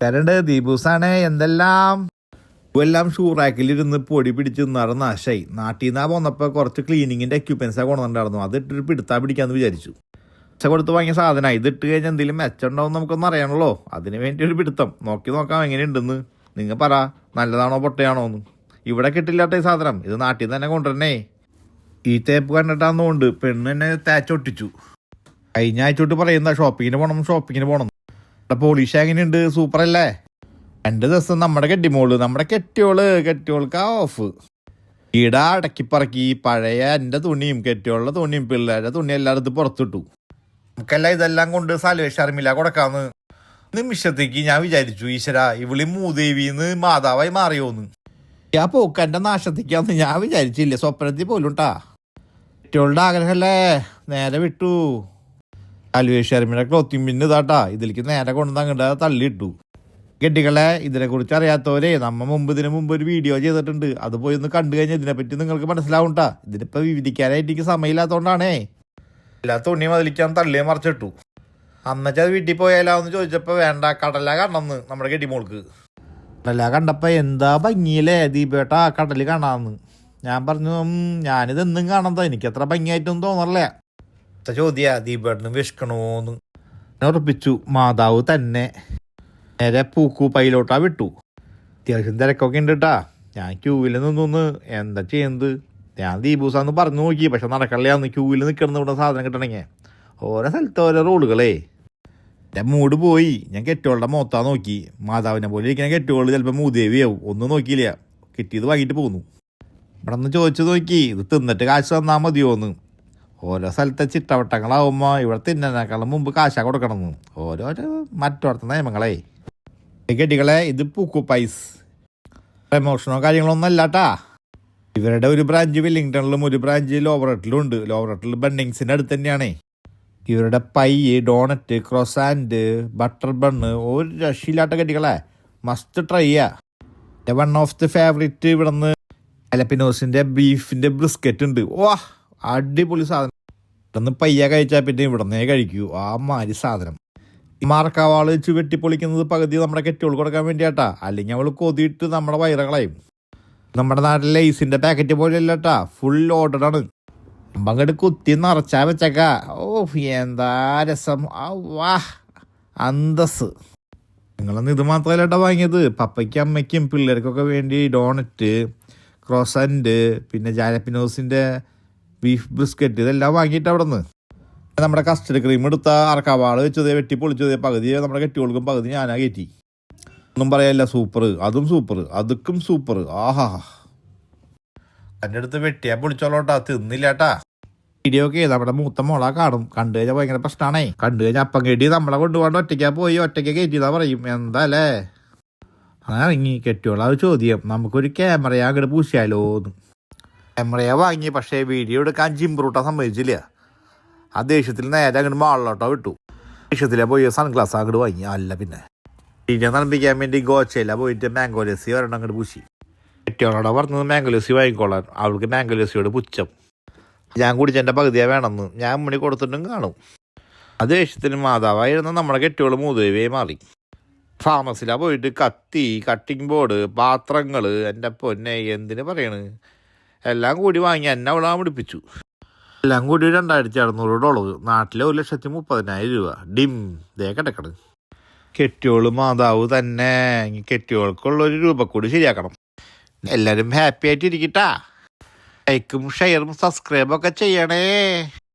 Current ദീപൂസാണ് എന്തെല്ലാം? എല്ലാം ഷൂറാക്കിലിരുന്ന് പൊടി പിടിച്ച് നിറ നാശായി. നാട്ടിൽ നിന്നാ പോന്നപ്പോ കുറച്ച് ക്ലീനിങ്ങിന്റെ എക്യുപ്മെൻസാണ് കൊണ്ടുവന്നിട്ടുണ്ടായിരുന്നു. അത് ഇട്ടിട്ട് പിടുത്താ പിടിക്കാന്ന് വിചാരിച്ചു. പച്ച കൊടുത്ത് വാങ്ങിയ സാധനം ഇത് ഇട്ട് കഴിഞ്ഞാൽ എന്തെങ്കിലും മെച്ചമുണ്ടാവും നമുക്കൊന്നും അറിയണല്ലോ അതിന് വേണ്ടി ഒരു പിടുത്തം. നോക്കി നോക്കാം എങ്ങനെയുണ്ടെന്ന്. നിങ്ങൾ പറ നല്ലതാണോ പൊട്ടയാണോ എന്ന് ഇവിടെ കിട്ടില്ലാത്ത ഈ സാധനം. ഇത് നാട്ടിൽ തന്നെ കൊണ്ടുവരണേ. ഈ തേപ്പ് കണ്ടിട്ടാന്നുകൊണ്ട് പെണ്ണ് എന്നെ തേച്ചൊട്ടിച്ചു. കഴിഞ്ഞ ആഴ്ച തൊട്ട് പറയുന്ന ഷോപ്പിങ്ങിന് പോകണം ഷോപ്പിങ്ങിന് പോകണം പോളിഷ് സൂപ്പർ അല്ലേ? രണ്ട് ദിവസം നമ്മുടെ കെട്ടിമോൾ നമ്മുടെ കെട്ടിയോൾ കെട്ടിയോൾക്ക് ആ ഓഫ് ഈട അടക്കിപ്പറക്കി പഴയ എന്റെ തുണിയും കെട്ടിയോളുടെ തുണിയും പിള്ളേരുടെ തുണി എല്ലായിടത്തും പുറത്തിട്ടു. നമുക്കെല്ലാം ഇതെല്ലാം കൊണ്ട് സാൽവേഷ് അറിമില്ല കൊടുക്കാന്ന് നിമിഷത്തേക്ക് ഞാൻ വിചാരിച്ചു ഈശ്വര ഇവിളി മൂദേവിന്ന് മാതാവായി മാറിയോന്ന്. ഞാൻ പോക്ക് എന്റെ നാശത്തേക്കാന്ന് ഞാൻ വിചാരിച്ചില്ല സ്വപ്നത്തിൽ പോലും ട്ടാ. കെട്ടിയോളുടെ ആഗ്രഹമല്ലേ നേരെ വിട്ടു. സാൽവേഷ് അർമിയുടെ ക്ലോത്തിങ് പിന്നെ ഇതിലേക്ക് നേരെ കൊണ്ടുവന്നങ്ങട്ട് തള്ളിയിട്ടു. കെട്ടികളെ ഇതിനെക്കുറിച്ച് അറിയാത്തവരെ നമ്മ മുമ്പ് ഇതിനു മുമ്പ് ഒരു വീഡിയോ ചെയ്തിട്ടുണ്ട്. അത് പോയി ഒന്ന് കണ്ടു കഴിഞ്ഞാൽ ഇതിനെപ്പറ്റി നിങ്ങൾക്ക് മനസ്സിലാവും കേട്ടാ ഇതിനിപ്പോൾ വിവരിക്കാനായിട്ട് എനിക്ക് സമയമില്ലാത്തതുകൊണ്ടാണേ എല്ലാ തുണിയും അതിലിക്കാൻ തള്ളിയെ മറിച്ചിട്ടു. അന്നച്ച അത് വീട്ടിൽ പോയാലാന്ന് ചോദിച്ചപ്പോൾ വേണ്ട കടല കണ്ടെന്ന് നമ്മുടെ കെട്ടിമോൾക്ക് കടല കണ്ടപ്പോൾ എന്താ ഭംഗിയില്ലേ ദീപേട്ടാ കടൽ കാണാമെന്ന് ഞാൻ പറഞ്ഞു ഞാനിതെന്നും ഞാനിത് എന്നും കാണാത്ത എനിക്ക് അത്ര ഭംഗിയായിട്ടൊന്നും തോന്നറില്ല ചോദ്യ ദീപേട്ടന് വിഷ്കണോന്ന് ഞാൻ ഉറപ്പിച്ചു മാതാവ് തന്നെ. നേരെ പൂക്കു പൈലോട്ടാ വിട്ടു. അത്യാവശ്യം തിരക്കൊക്കെ ഉണ്ട് കേട്ടാ ഞാൻ ക്യൂവിൽ നിന്നൊന്ന് എന്താ ചെയ്യുന്നത് ഞാൻ ദീപൂസാന്ന് പറഞ്ഞു നോക്കി പക്ഷെ നടക്കണില്ലാന്ന് ക്യൂവിൽ നിൽക്കണം ഇവിടെ സാധനം കിട്ടണമെങ്കിൽ ഓരോ സ്ഥലത്ത് ഓരോ റോളുകളേ. എന്റെ മൂട് പോയി. ഞാൻ കെട്ടുകളുടെ മോത്താ നോക്കി. മാതാവിനെ പോലെ ഇരിക്കുന്ന കെട്ടുകൾ ചിലപ്പോൾ മൂദേവിയാവും. ഒന്നും നോക്കിയില്ല. കിട്ടിയത് വാങ്ങിയിട്ട് പോന്നു. ഇവിടെ നിന്ന് ചോദിച്ചു നോക്കി ഇത് തിന്നിട്ട് കാശ് തന്നാൽ മതിയോന്ന്? ഓരോ സ്ഥലത്തെ ചിട്ടവട്ടങ്ങളാവുമ്പോൾ ഇവിടെ തിന്നതിനേക്കാളും മുമ്പ് കാശാ കൊടുക്കണമെന്ന്. ഓരോ മറ്റോടത്തെ നിയമങ്ങളേ. കെട്ടികളെ ഇത് പൂക്കു പൈസ്. പ്രമോഷനോ കാര്യങ്ങളൊന്നും അല്ലാട്ടാ. ഇവരുടെ ഒരു ബ്രാഞ്ച് വില്ലിങ്ടണിലും ഒരു ബ്രാഞ്ച് ലോവറട്ടിലും ഉണ്ട് ലോവറട്ടിൽ ബണ്ണിങ്സിന്റെ അടുത്ത് തന്നെയാണേ. ഇവരുടെ pie donut croissant butter bun ഒരു രക്ഷയില്ലാത്ത കെട്ടികളെ മസ്റ്റ് ട്രൈ ചെയ്യുക വൺ ഓഫ് ദി ഫേവറേറ്റ് ഇവിടുന്ന് അലപ്പിനോസിന്റെ ബീഫിന്റെ ബ്രിസ്ക്കറ്റ് ഉണ്ട് വാ! അടിപൊളി സാധനം. ഇവിടുന്ന് പയ്യ കഴിച്ചാൽ പിന്നെ ഇവിടുന്നേ കഴിക്കൂ. ആ മാതിരി സാധനം. മാർക്കാവാൾ വെച്ച് വെട്ടിപ്പൊളിക്കുന്നത് പകുതി നമ്മുടെ കെറ്റുകൾ കൊടുക്കാൻ വേണ്ടിയാട്ടാ. അല്ലെങ്കിൽ അവൾ കൊതിയിട്ട് നമ്മുടെ വയറുകളയും. നമ്മുടെ നാട്ടിലെ ലൈസിന്റെ പാക്കറ്റ് പോലെ അല്ലട്ടാ ഫുൾ ഓർഡറാണ് അങ്ങോട്ട് കുത്തി നിറച്ചാ വെച്ചക്ക. ഓ എന്താ രസം. വാ. അന്തസ് നിങ്ങളൊന്ന് ഇത് മാത്രമല്ല വാങ്ങിയത്. പപ്പയ്ക്കും അമ്മയ്ക്കും പിള്ളേർക്കൊക്കെ വേണ്ടി ഡോണറ്റ് ക്രോസന്റ് പിന്നെ ജാലപ്പിനോസിന്റെ ബീഫ് ബിസ്ക്കറ്റ് ഇതെല്ലാം വാങ്ങിയിട്ട് അവിടെ നിന്ന് നമ്മുടെ കസ്റ്റഡ് ക്രീം എടുത്ത അറക്കാവാൾ വെച്ചത് വെട്ടി പൊളിച്ചത് പകുതി നമ്മുടെ കെട്ടികൾക്കും പകുതി ഞാനാ കയറ്റി ഒന്നും പറയാനില്ല സൂപ്പർ അതും സൂപ്പർ അതുക്കും സൂപ്പർ ആഹാ. എന്റെ അടുത്ത് വെട്ടിയാ പൊളിച്ചോളോട്ടാ തിന്നില്ലാട്ടാ. വീഡിയോ ഒക്കെ നമ്മുടെ മൂത്ത മോളാ കാണും. കണ്ടു കഴിഞ്ഞാൽ ഭയങ്കര പ്രശ്നമാണേ കണ്ടു കഴിഞ്ഞാൽ അപ്പം കേട്ടി നമ്മളെ കൊണ്ടുപോകാണ്ട് ഒറ്റയ്ക്കാ പോയി ഒറ്റയ്ക്ക് കയറ്റിയതാ പറയും. എന്താ അല്ലേ? അങ്ങനെ ഇറങ്ങി കെട്ടിയോളാ ചോദ്യം. നമുക്കൊരു ക്യാമറയാ അങ്ങോട്ട് പൂശിയാലോ എന്ന് ക്യാമറയാ വാങ്ങി പക്ഷേ വീഡിയോ എടുക്കാൻ ജിംബ്രൂട്ടാ സമ്മതിച്ചില്ല. ആ ദേഷ്യത്തിൽ നേരെ അങ്ങോട്ട് മാളിലോട്ടോ വിട്ടു. ദേഷ്യത്തിലെ പോയി സൺഗ്ലാസ് അങ്ങോട്ട് വാങ്ങി. അല്ല പിന്നെ. പിന്നെ തണുപ്പിക്കാൻ വേണ്ടി ഗോച്ചയില പോയിട്ട് മാംഗോ ലസ്സി ഒരെണ്ണം അങ്ങോട്ട് പൂശി. കെട്ടിയോളോടെ പറഞ്ഞത് മാംഗോ ലസ്സി വാങ്ങിക്കോളാൻ. അവൾക്ക് മാംഗോ ലസ്സിയോട് പുച്ഛം. ഞാൻ കുടിച്ചെന്റെ പകുതിയാണ് വേണമെന്ന് ഞാൻ മണി കൊടുത്തിട്ടും കാണും. ആ ദേഷ്യത്തിന് മാതാവായിരുന്ന നമ്മുടെ കെട്ടിയോൾ മൂതുവേ മാറി. ഫാമസിലാണ് പോയിട്ട് കത്തി കട്ടിങ് ബോർഡ് പാത്രങ്ങൾ എന്റെ പൊന്നെ എന്തിന് പറയണ്? എല്ലാം കൂടി വാങ്ങി എന്നെ അവളാ പിടിപ്പിച്ചു. എല്ലാം കൂടി രണ്ടായിരത്തി അറുന്നൂറ് ഡോളർ. നാട്ടിലെ ഒരു ലക്ഷത്തി മുപ്പതിനായിരം രൂപ. ഡിം. ദേ കിടക്കണ്. കെട്ടിയോൾ മാതാവ് തന്നെ. കെട്ടിയോൾക്കുള്ള ഒരു രൂപ കൂടി ശരിയാക്കണം എല്ലാവരും ഹാപ്പി ആയിട്ട് ഇരിക്കട്ടാ ലൈക്കും ഷെയറും സബ്സ്ക്രൈബൊക്കെ ചെയ്യണേ.